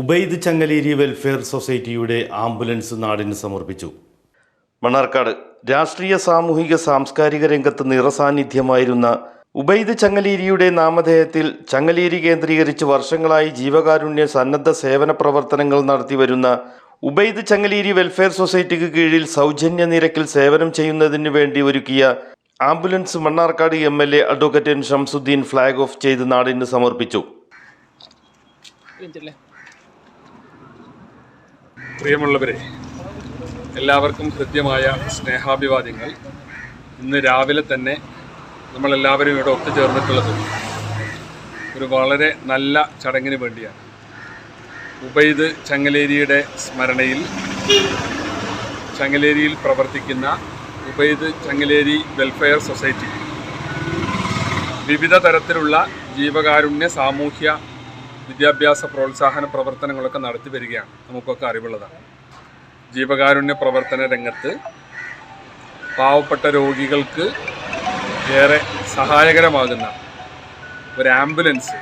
Ubaid Changaleri welfare സൊസൈറ്റിയുടെ ambulance നാടിന് സമർപ്പിച്ചു. മണ്ണാർക്കാട് രാഷ്ട്രീയ സാമൂഹിക സാംസ്കാരിക രംഗത്ത് നിറസാന്നിധ്യമായിരുന്ന ഉബൈദ് ചങ്ങലേരിയുടെ നാമധേയത്തിൽ ചങ്ങലേരി കേന്ദ്രീകരിച്ച് വർഷങ്ങളായി ജീവകാരുണ്യ സന്നദ്ധ സേവന പ്രവർത്തനങ്ങൾ നടത്തിവരുന്ന ഉബൈദ് ചങ്ങലേരി വെൽഫെയർ സൊസൈറ്റിക്ക് കീഴിൽ സൗജന്യ നിരക്കിൽ സേവനം ചെയ്യുന്നതിന് വേണ്ടി ഒരുക്കിയ ambulance Mannarkkad M L A advocate N Shamsudheen flag off ചെയ്ത് നാടിന് സമർപ്പിച്ചു. പ്രിയമുള്ളവരെ എല്ലാവർക്കും ഹൃദ്യമായ സ്നേഹാഭിവാദ്യങ്ങൾ. ഇന്ന് രാവിലെ തന്നെ നമ്മളെല്ലാവരും ഇവിടെ ഒത്തുചേർന്നിട്ടുള്ളത് ഒരു വളരെ നല്ല ചടങ്ങിന് വേണ്ടിയാണ്. ഉബൈദ് ചങ്ങലേരിയുടെ സ്മരണയിൽ ചങ്ങലേരിയിൽ പ്രവർത്തിക്കുന്ന ഉബൈദ് ചങ്ങലേരി വെൽഫെയർ സൊസൈറ്റി വിവിധ തരത്തിലുള്ള ജീവകാരുണ്യ സാമൂഹ്യ വിദ്യാഭ്യാസ പ്രോത്സാഹന പ്രവർത്തനങ്ങളൊക്കെ നടത്തി വരികയാണ്. നമുക്കൊക്കെ അറിവുള്ളതാണ്. ജീവകാരുണ്യ പ്രവർത്തന രംഗത്ത് പാവപ്പെട്ട രോഗികൾക്ക് ഏറെ സഹായകരമാകുന്ന ഒരു ആംബുലൻസ്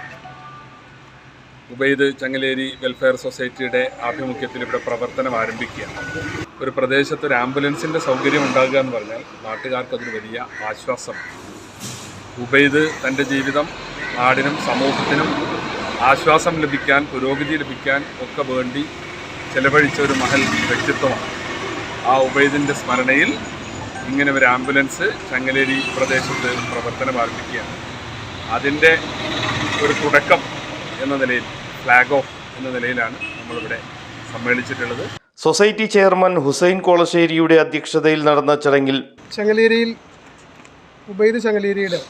ഉബൈദ് ചങ്ങലേരി വെൽഫെയർ സൊസൈറ്റിയുടെ ആഭിമുഖ്യത്തിൽ ഇവിടെ പ്രവർത്തനം ആരംഭിക്കുകയാണ്. ഒരു പ്രദേശത്ത് ഒരു ആംബുലൻസിന്റെ സൗകര്യം ഉണ്ടാകുക എന്ന് പറഞ്ഞാൽ നാട്ടുകാർക്ക് അതൊരു വലിയ ആശ്വാസം ഉബൈദ് തന്റെ ജീവിതം നാടിനും സമൂഹത്തിനും ആശ്വാസം ലഭിക്കാൻ പുരോഗതി ലഭിക്കാൻ ഒക്കെ വേണ്ടി ചെലവഴിച്ച ഒരു മഹൽ വ്യക്തിത്വമാണ്. ആ ഉബൈദിന്റെ സ്മരണയിൽ ഇങ്ങനെ ഒരു ആംബുലൻസ് ചങ്ങലേരി പ്രദേശത്ത് പ്രവർത്തനം ആരംഭിക്കുകയാണ്. അതിന്റെ ഒരു തുടക്കം എന്ന നിലയിൽ ഫ്ലാഗ് ഓഫ് എന്ന നിലയിലാണ് നമ്മളിവിടെ സമ്മേളിച്ചിട്ടുള്ളത്. സൊസൈറ്റി ചെയർമാൻ ഹുസൈൻ കോളശ്ശേരിയുടെ അധ്യക്ഷതയിൽ നടന്ന ചടങ്ങിൽ ചങ്ങലേരിയിൽ ഉബൈദ് ചങ്ങലേരിയുടെ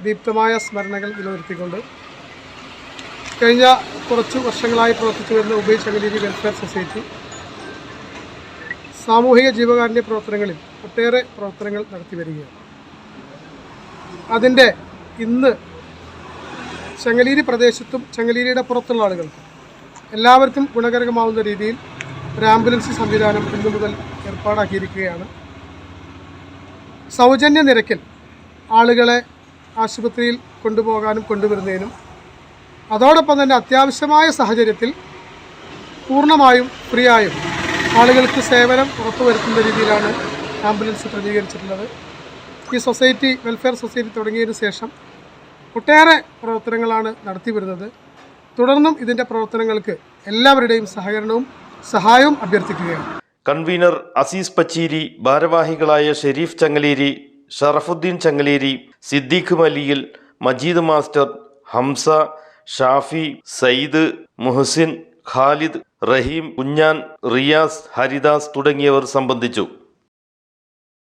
ദീപ്തമായ സ്മരണകൾ നിലനിർത്തിക്കൊണ്ട് കഴിഞ്ഞ കുറച്ച് വർഷങ്ങളായി പ്രവർത്തിച്ചു വരുന്ന ഉബൈ ചങ്ങലേരി വെൽഫെയർ സൊസൈറ്റി സാമൂഹിക ജീവകാരുണ്യ പ്രവർത്തനങ്ങളിൽ ഒട്ടേറെ പ്രവർത്തനങ്ങൾ നടത്തി വരികയാണ്. അതിന്റെ ഇന്ന് ചങ്ങലീരി പ്രദേശത്തും ചങ്ങലീരിയുടെ പുറത്തുള്ള ആളുകൾക്കും എല്ലാവർക്കും ഗുണകരമാവുന്ന രീതിയിൽ ഒരു ആംബുലൻസ് സംവിധാനം ഇന്നു മുതൽ ഏർപ്പാടാക്കിയിരിക്കുകയാണ്. സൗജന്യ നിരക്കിൽ ആളുകളെ ആശുപത്രിയിൽ കൊണ്ടുപോകാനും കൊണ്ടുവരുന്നതിനും അതോടൊപ്പം തന്നെ അത്യാവശ്യമായ സാഹചര്യത്തിൽ പൂർണമായും ഫ്രീ ആയും ആളുകൾക്ക് സേവനം ഉറപ്പുവരുത്തുന്ന രീതിയിലാണ് ആംബുലൻസ് ക്രമീകരിച്ചിട്ടുള്ളത് ഈ സൊസൈറ്റി വെൽഫെയർ സൊസൈറ്റി തുടങ്ങിയതിന് ശേഷം ഒട്ടേറെ പ്രവർത്തനങ്ങളാണ് നടത്തി വരുന്നത് തുടർന്നും ഇതിന്റെ പ്രവർത്തനങ്ങൾക്ക് എല്ലാവരുടെയും സഹകരണവും സഹായവും അഭ്യർത്ഥിക്കുകയാണ്. കൺവീനർ അസീസ് പച്ചീരി ഭാരവാഹികളായ ഷെരീഫ് ചങ്ങലേരി ഷറഫുദ്ദീൻ ചങ്ങലേരി സിദ്ദീഖ് മലിയിൽ മജീദ് മാസ്റ്റർ ഹംസ ഷാഫി സയ്യിദ് മുഹസിൻ ഖാലിദ് റഹീം കുഞ്ഞാൻ റിയാസ് ഹരിദാസ് തുടങ്ങിയവർ സംബന്ധിച്ചു.